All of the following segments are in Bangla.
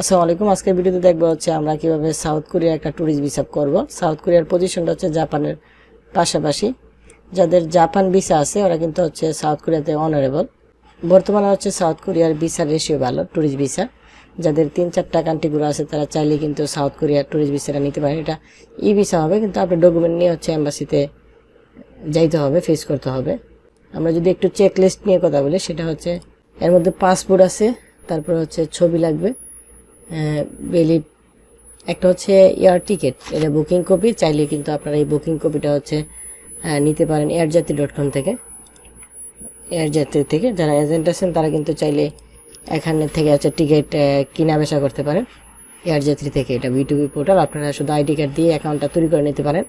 আসসালামু আলাইকুম। আজকের ভিডিওতে দেখব হচ্ছে আমরা কীভাবে সাউথ কোরিয়া একটা ট্যুরিস্ট ভিসা করব। সাউথ কোরিয়ার পজিশনটা হচ্ছে জাপানের পাশাপাশি। যাদের জাপান ভিসা আছে, ওরা কিন্তু হচ্ছে সাউথ কোরিয়াতে অনারেবল বর্তমানে হচ্ছে সাউথ কোরিয়ার ভিসার রেশিও ভালো ট্যুরিস্ট ভিসা যাদের তিন চারটা কান্ট্রিগুলো আছে, তারা চাইলে কিন্তু সাউথ কোরিয়ার ট্যুরিস্ট ভিসাটা নিতে পারেন। এটা ই ভিসা হবে, কিন্তু আপনার ডকুমেন্ট নিয়ে হচ্ছে অ্যাম্বাসিতে যাইতে হবে ফেস করতে হবে। আমরা যদি একটু চেক লিস্ট নিয়ে কথা বলি, সেটা হচ্ছে এর মধ্যে পাসপোর্ট আছে, তারপর হচ্ছে ছবি লাগবে। বেলি একটা হচ্ছে এয়ার টিকিট এটা বুকিং কপি চাইলে কিন্তু আপনারা এই বুকিং কপিটা হচ্ছে নিতে পারেন এয়ারযাত্রী ডট কম থেকে। এয়ারযাত্রী থেকে যারা এজেন্ট আছেন তারা কিন্তু চাইলে এখানে থেকে হচ্ছে টিকিট কিনা বেচা করতে পারেন। এয়ারযাত্রী থেকে এটা বিটুবি পোর্টাল আপনারা শুধু আইডি কার্ড দিয়ে অ্যাকাউন্টটা তৈরি করে নিতে পারেন।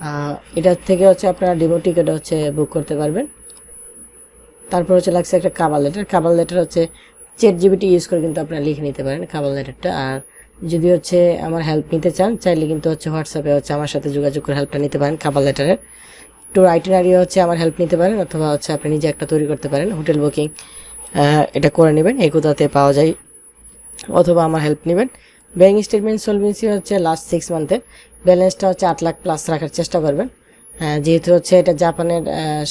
আহ, এটা থেকে হচ্ছে আপনারা ডিমো টিকিট হচ্ছে বুক করতে পারবেন। তারপর হচ্ছে লাগছে একটা কাবাল লেটার কাবাল লেটার হচ্ছে চেট জিবিটি ইউজ করে কিন্তু আপনারা লিখে নিতে পারেন কাবাল লেটারটা আর যদি হচ্ছে আমার হেল্প নিতে চান, চাইলে কিন্তু হচ্ছে হোয়াটসঅ্যাপে হচ্ছে আমার সাথে যোগাযোগ করে হেল্পটা নিতে পারেন কাবাল লেটারের ট্যুর আইটিনারি হচ্ছে আমার হেল্প নিতে পারেন অথবা হচ্ছে আপনি নিজে একটা তৈরি করতে পারেন হোটেল বুকিং এটা করে নেবেন এই কোথাতে পাওয়া যায়। অথবা আমার হেল্প নেবেন। ব্যাঙ্ক স্টেটমেন্ট সলভেন্সি হচ্ছে লাস্ট সিক্স মান্থের ব্যালেন্সটা হচ্ছে আট লাখ প্লাস রাখার চেষ্টা করবেন। যেহেতু হচ্ছে এটা জাপানের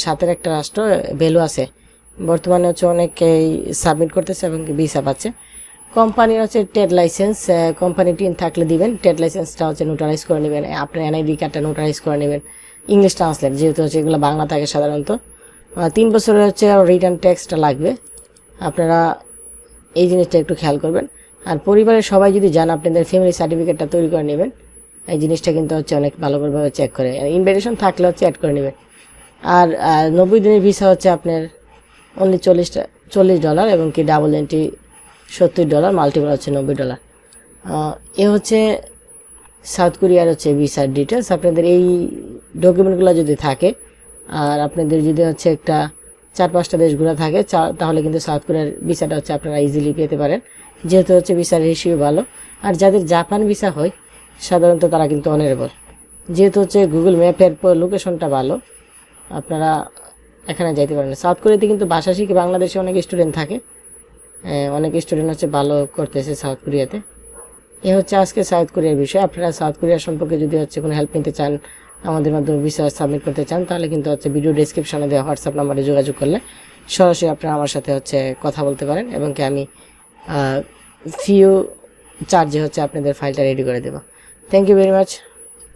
সাথের একটা রাষ্ট্র ভ্যালু আছে। বর্তমানে হচ্ছে অনেকেই সাবমিট করতেছে এবং ভিসা পাচ্ছে। কোম্পানির হচ্ছে টেড লাইসেন্স কোম্পানি টিন থাকলে দিবেন। টেড লাইসেন্সটা হচ্ছে নোটারাইজ করে নেবেন। আপনার এনআইডি কার্ডটা নোটারাইজ করে নেবেন। ইংলিশ ট্রান্সলেট যেহেতু হচ্ছে এগুলো বাংলা থাকে সাধারণত। তিন বছরের হচ্ছে রিটার্ন ট্যাক্সটা লাগবে। আপনারা এই জিনিসটা একটু খেয়াল করবেন। আর পরিবারের সবাই যদি যান, আপনাদের ফ্যামিলি সার্টিফিকেটটা তৈরি করে নেবেন। এই জিনিসটা কিন্তু হচ্ছে অনেক ভালোভাবে চেক করে। ইনভিটেশন থাকলে হচ্ছে অ্যাড করে নেবেন। আর নব্বই দিনের ভিসা হচ্ছে আপনার অনলি চল্লিশটা চল্লিশ ডলার এবং কি ডাবল এন্ট্রি সত্তর ডলার মাল্টিপল হচ্ছে নব্বই ডলার এ হচ্ছে সাউথ কোরিয়ার হচ্ছে ভিসার ডিটেলস আপনাদের এই ডকুমেন্টগুলো যদি থাকে, আর আপনাদের যদি হচ্ছে একটা চার পাঁচটা দেশ ঘোরা থাকে তাহলে কিন্তু সাউথ কোরিয়ার ভিসাটা হচ্ছে আপনারা ইজিলি পেতে পারেন। যেহেতু হচ্ছে ভিসার রেশিও ভালো, আর যাদের জাপান ভিসা হয়, সাধারণত তারা কিন্তু অনারেবল যেহেতু হচ্ছে গুগল ম্যাপের লোকেশনটা ভালো, আপনারা এখানে যাইতে পারেন সাউথ কোরিয়াতে কিন্তু ভাষা শিখে বাংলাদেশে অনেক স্টুডেন্ট থাকে। অনেক স্টুডেন্ট হচ্ছে ভালো করতেছে সাউথ কোরিয়াতে এ হচ্ছে আজকে সাউথ কোরিয়ার বিষয়। আপনারা সাউথ কোরিয়া সম্পর্কে যদি হচ্ছে কোনো হেল্প নিতে চান, আমাদের মাধ্যমে বিষয় সাবমিট করতে চান, তাহলে কিন্তু হচ্ছে ভিডিও ডিসক্রিপশনে দেওয়া হোয়াটসঅ্যাপ নাম্বারে যোগাযোগ করলে সরাসরি আপনারা আমার সাথে হচ্ছে কথা বলতে পারেন এবং কি আমি ফিউ চার্জে হচ্ছে আপনাদের ফাইলটা রেডি করে দেবো। Thank you very much